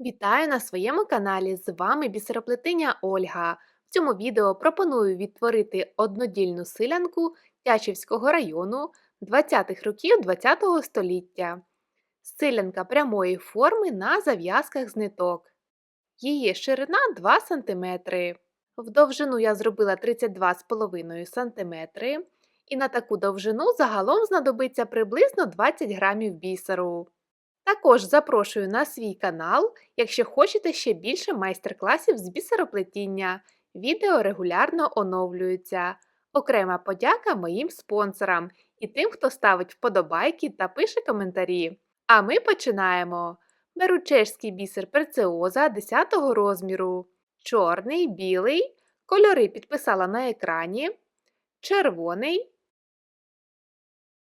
Вітаю на своєму каналі! З вами бісероплетиня Ольга. В цьому відео пропоную відтворити однодільну силянку Тячівського району 20-х років ХХ століття. Силянка прямої форми на зав'язках з ниток. Її ширина 2 см. В довжину я зробила 32,5 см. І на таку довжину загалом знадобиться приблизно 20 грамів бісеру. Також запрошую на свій канал, якщо хочете ще більше майстер-класів з бісероплетіння. Відео регулярно оновлюються. Окрема подяка моїм спонсорам і тим, хто ставить вподобайки та пише коментарі. А ми починаємо. Беру чешський бісер перцеоза 10 розміру. Чорний, білий. Кольори підписала на екрані. Червоний,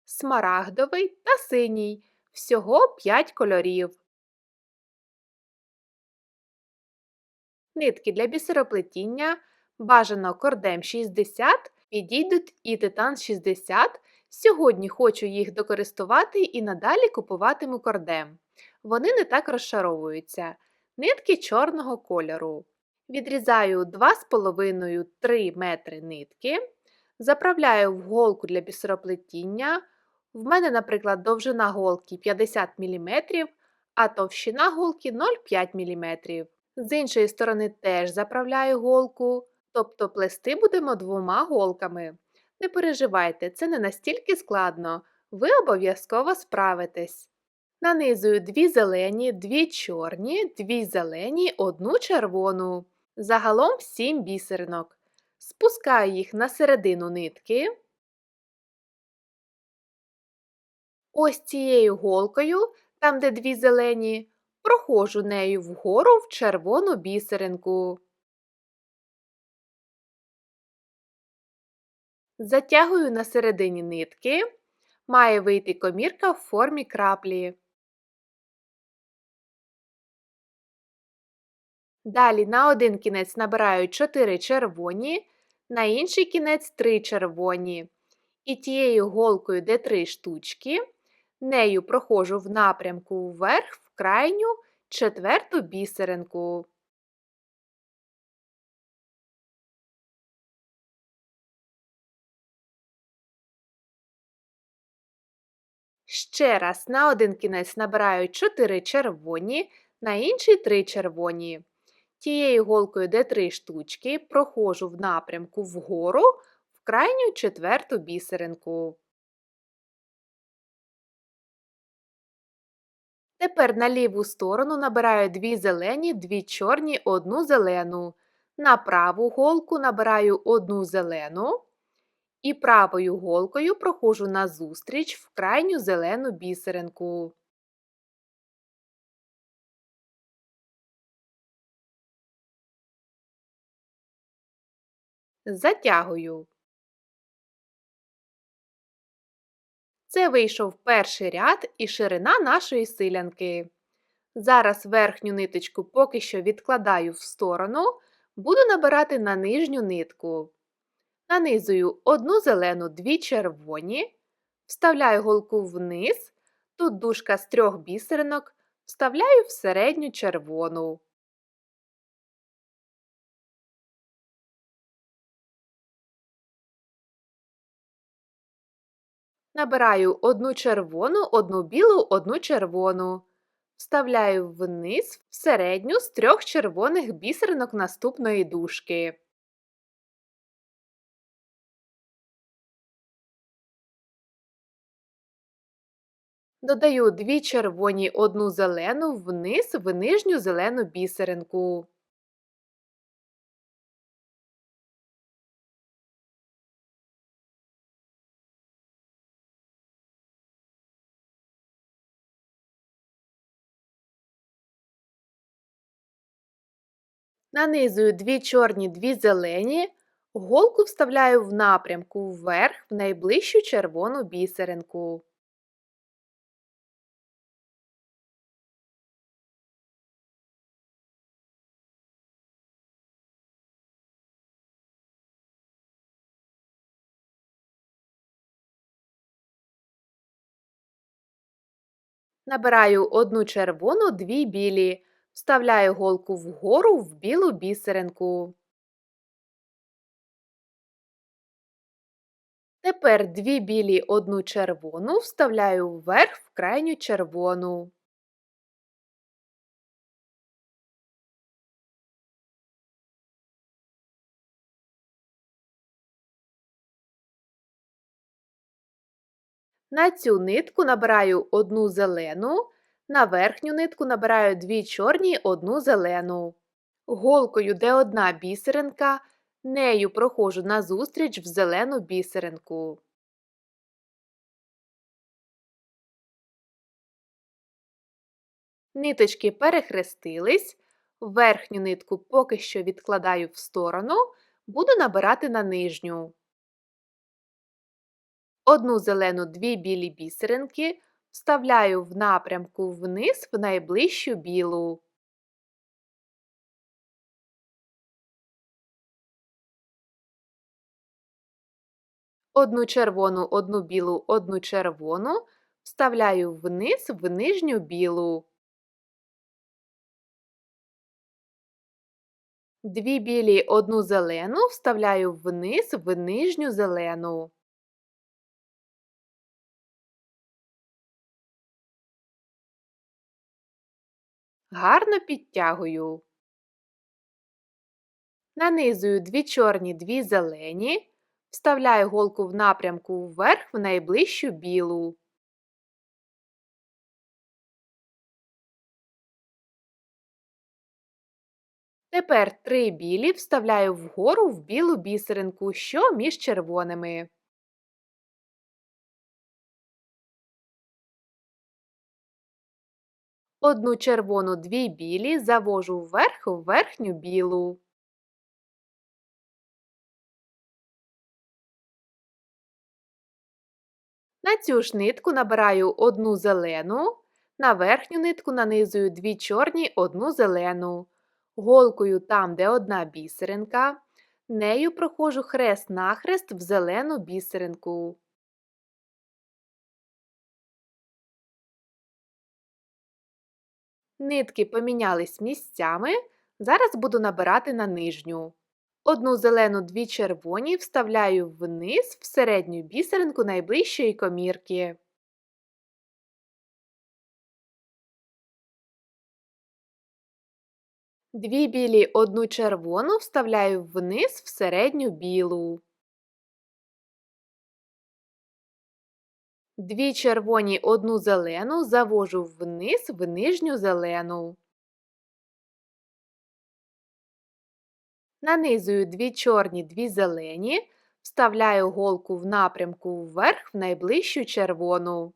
смарагдовий та синій. Всього 5 кольорів. Нитки для бісероплетіння бажано кордем 60, підійдуть і титан 60. Сьогодні хочу їх докористувати і надалі купуватиму кордем. Вони не так розшаровуються. Нитки чорного кольору. Відрізаю 2,5-3 метри нитки. Заправляю в голку для бісероплетіння. В мене, наприклад, довжина голки 50 мм, а товщина голки 0,5 мм. З іншої сторони теж заправляю голку, тобто плести будемо двома голками. Не переживайте, це не настільки складно, ви обов'язково справитесь. Нанизую дві зелені, дві чорні, дві зелені, одну червону. Загалом 7 бісеринок. Спускаю їх на середину нитки. Ось цією голкою, там де дві зелені, проходжу нею вгору в червону бісеринку. Затягую на середині нитки. Має вийти комірка в формі краплі. Далі на один кінець набираю 4 червоні, на інший кінець 3 червоні. І тією голкою, де 3 штучки, Нею проходжу в напрямку вверх в крайню четверту бісеринку. Ще раз на один кінець набираю 4 червоні, на інший 3 червоні. Тією голкою, де 3 штучки, проходжу в напрямку вгору в крайню четверту бісеринку. Тепер на ліву сторону набираю дві зелені, дві чорні, одну зелену. На праву голку набираю одну зелену. І правою голкою проходжу назустріч в крайню зелену бісеринку. Затягую. Це вийшов перший ряд і ширина нашої силянки. Зараз верхню ниточку поки що відкладаю в сторону, буду набирати на нижню нитку. Нанизую одну зелену, дві червоні, вставляю голку вниз, тут дужка з трьох бісеринок, вставляю в середню червону. Набираю одну червону, одну білу, одну червону. Вставляю вниз в середню з трьох червоних бісеринок наступної дужки. Додаю дві червоні одну зелену вниз в нижню зелену бісеринку. Нанизую дві чорні, дві зелені, голку вставляю в напрямку вверх в найближчу червону бісеринку. Набираю одну червону, дві білі. Вставляю голку вгору в білу бісеринку. Тепер дві білі одну червону вставляю вверх в крайню червону. На цю нитку набираю одну зелену, на верхню нитку набираю дві чорні одну зелену. Голкою, де одна бісеринка, нею проходжу назустріч в зелену бісеринку. Ниточки перехрестились, верхню нитку поки що відкладаю в сторону, буду набирати на нижню. Одну зелену дві білі бісеринки вставляю в напрямку вниз в найближчу білу. Одну червону, одну білу, одну червону вставляю вниз в нижню білу. Дві білі, одну зелену вставляю вниз в нижню зелену. Гарно підтягую. Нанизую дві чорні, дві зелені, вставляю голку в напрямку вверх в найближчу білу. Тепер три білі вставляю вгору в білу бісеринку, що між червоними. Одну червону дві білі завожу вверх в верхню білу. На цю ж нитку набираю одну зелену, на верхню нитку нанизую дві чорні одну зелену. Голкою там, де одна бісеринка, нею проходжу хрест-нахрест в зелену бісеринку. Нитки помінялись місцями. Зараз буду набирати на нижню. Одну зелену дві червоні вставляю вниз в середню бісеринку найближчої комірки. Дві білі одну червону вставляю вниз в середню білу. Дві червоні одну зелену завожу вниз в нижню зелену. Нанизую дві чорні, дві зелені, вставляю голку в напрямку вверх в найближчу червону.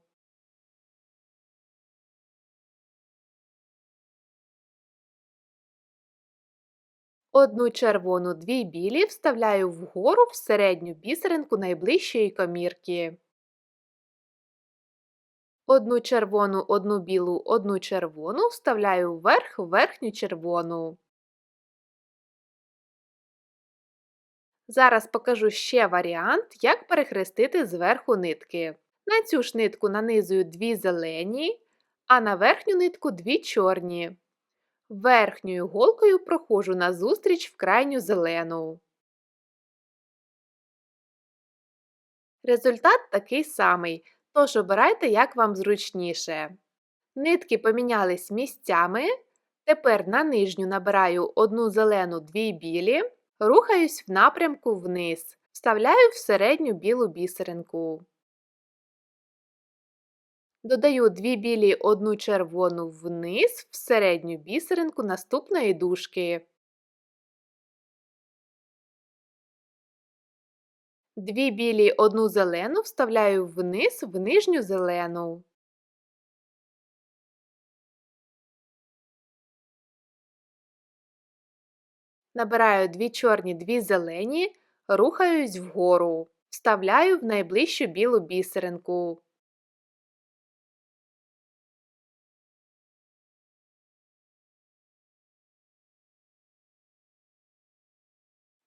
Одну червону дві білі вставляю вгору в середню бісеринку найближчої комірки. Одну червону, одну білу, одну червону вставляю вверх верхню червону. Зараз покажу ще варіант, як перехрестити зверху нитки. На цю ж нитку нанизую дві зелені, а на верхню нитку дві чорні. Верхньою голкою проходжу назустріч в крайню зелену. Результат такий самий, тож обирайте, як вам зручніше. Нитки помінялись місцями. Тепер на нижню набираю одну зелену дві білі, рухаюсь в напрямку вниз, вставляю в середню білу бісеринку. Додаю дві білі одну червону вниз в середню бісеринку наступної дужки. Дві білі одну зелену вставляю вниз в нижню зелену. Набираю дві чорні, дві зелені, рухаюсь вгору, вставляю в найближчу білу бісеринку.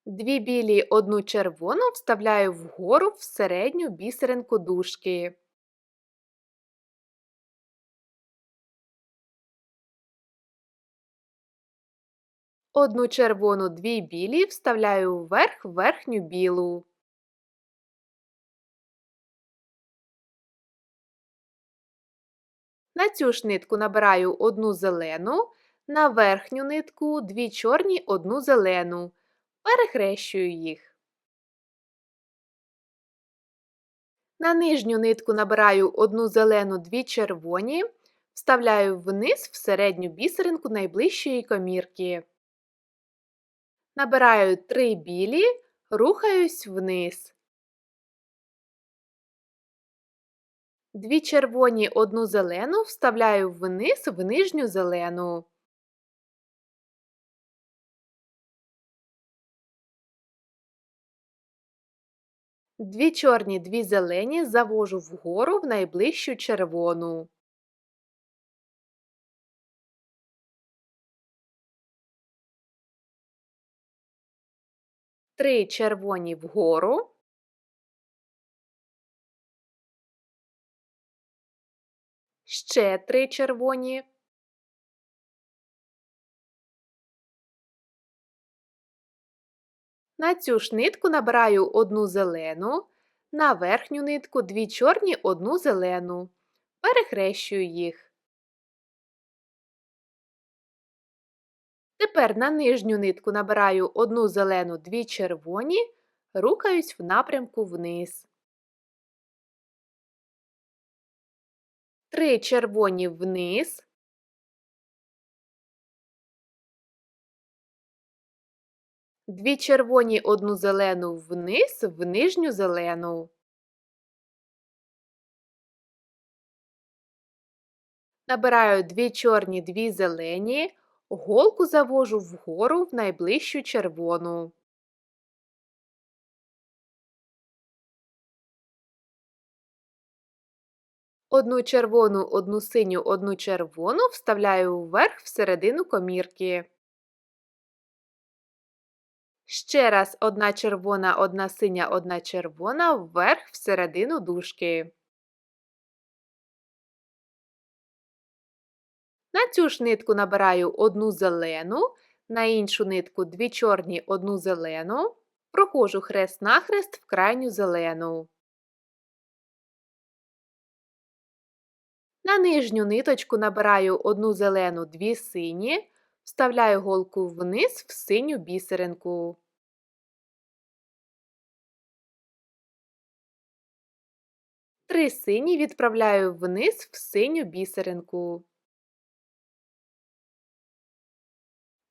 Дві білі одну червону вставляю вгору в середню бісеринку дужки. Одну червону, дві білі вставляю вверх верхню білу. На цю ж нитку набираю одну зелену, на верхню нитку дві чорні, одну зелену. Перехрещую їх. На нижню нитку набираю одну зелену, дві червоні, вставляю вниз в середню бісеринку найближчої комірки. Набираю три білі, рухаюсь вниз. Дві червоні, одну зелену вставляю вниз в нижню зелену. Дві чорні, дві зелені завожу вгору в найближчу червону. Три червоні вгору. Ще три червоні. На цю ж нитку набираю одну зелену, на верхню нитку дві чорні, одну зелену. Перехрещую їх. Тепер на нижню нитку набираю одну зелену, дві червоні, рухаюсь в напрямку вниз. Три червоні вниз. Дві червоні, одну зелену вниз, в нижню зелену. Набираю дві чорні, дві зелені, голку завожу вгору в найближчу червону. Одну червону, одну синю, одну червону вставляю вверх в середину комірки. Ще раз одна червона, одна синя, одна червона вверх в середину дужки. На цю ж нитку набираю одну зелену, на іншу нитку дві чорні, одну зелену, проходжу хрест-нахрест в крайню зелену. На нижню ниточку набираю одну зелену, дві сині, вставляю голку вниз в синю бісеринку. Три сині відправляю вниз в синю бісеринку.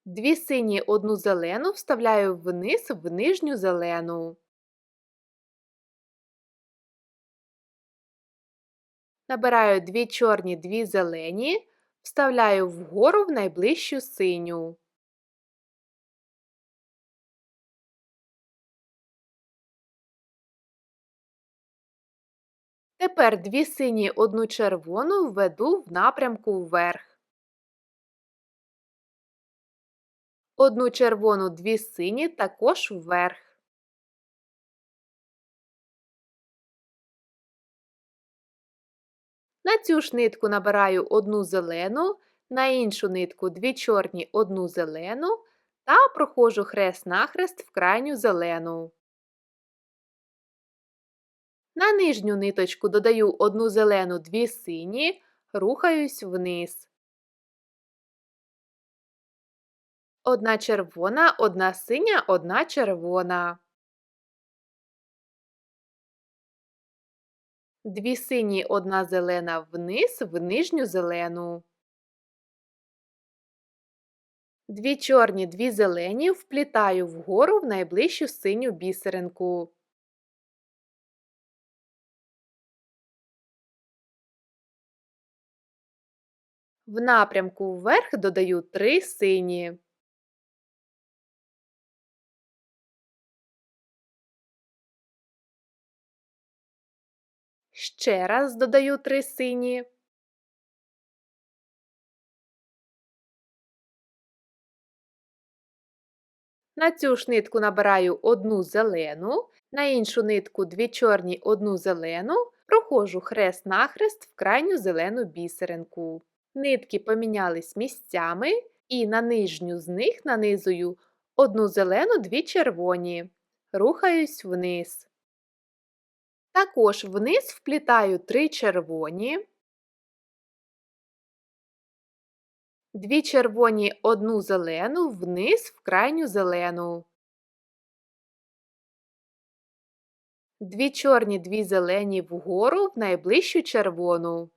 Дві сині, одну зелену вставляю вниз в нижню зелену. Набираю дві чорні, дві зелені, вставляю вгору в найближчу синю. Тепер дві сині, одну червону введу в напрямку вверх. Одну червону, дві сині також вверх. На цю ж нитку набираю одну зелену, на іншу нитку дві чорні, одну зелену та проходжу хрест-нахрест в крайню зелену. На нижню ниточку додаю одну зелену, дві сині, рухаюсь вниз. Одна червона, одна синя, одна червона. Дві сині, одна зелена вниз, в нижню зелену. Дві чорні, дві зелені вплітаю вгору в найближчу синю бісеринку. В напрямку вверх додаю три сині. Ще раз додаю три сині. На цю ж нитку набираю одну зелену, на іншу нитку дві чорні, одну зелену, проходжу хрест-нахрест в крайню зелену бісеринку. Нитки помінялись місцями, І на нижню з них нанизую одну зелену, дві червоні. Рухаюсь вниз. Також вниз вплітаю три червоні, дві червоні, одну зелену, вниз в крайню зелену. Дві чорні, дві зелені вгору в найближчу червону.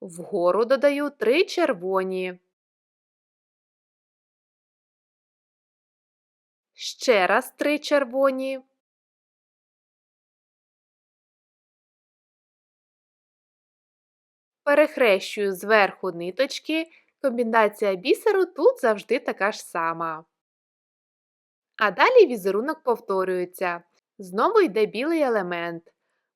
Вгору додаю три червоні. Ще раз три червоні. Перехрещую зверху ниточки. Комбінація бісеру тут завжди така ж сама. А далі візерунок повторюється. Знову йде білий елемент.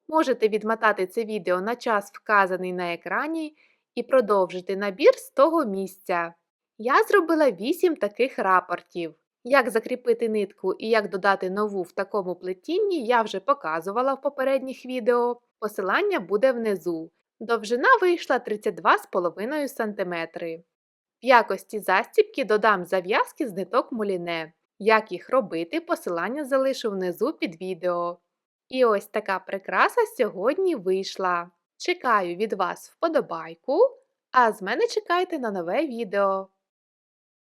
Можете відмотати це відео на час, вказаний на екрані, і продовжити набір з того місця. Я зробила 8 таких рапортів. Як закріпити нитку і як додати нову в такому плетінні, я вже показувала в попередніх відео. Посилання буде внизу. Довжина вийшла 32,5 см. В якості застібки додам зав'язки з ниток муліне. Як їх робити, посилання залишу внизу під відео. І ось така прикраса сьогодні вийшла. Чекаю від вас вподобайку, а з мене чекайте на нове відео.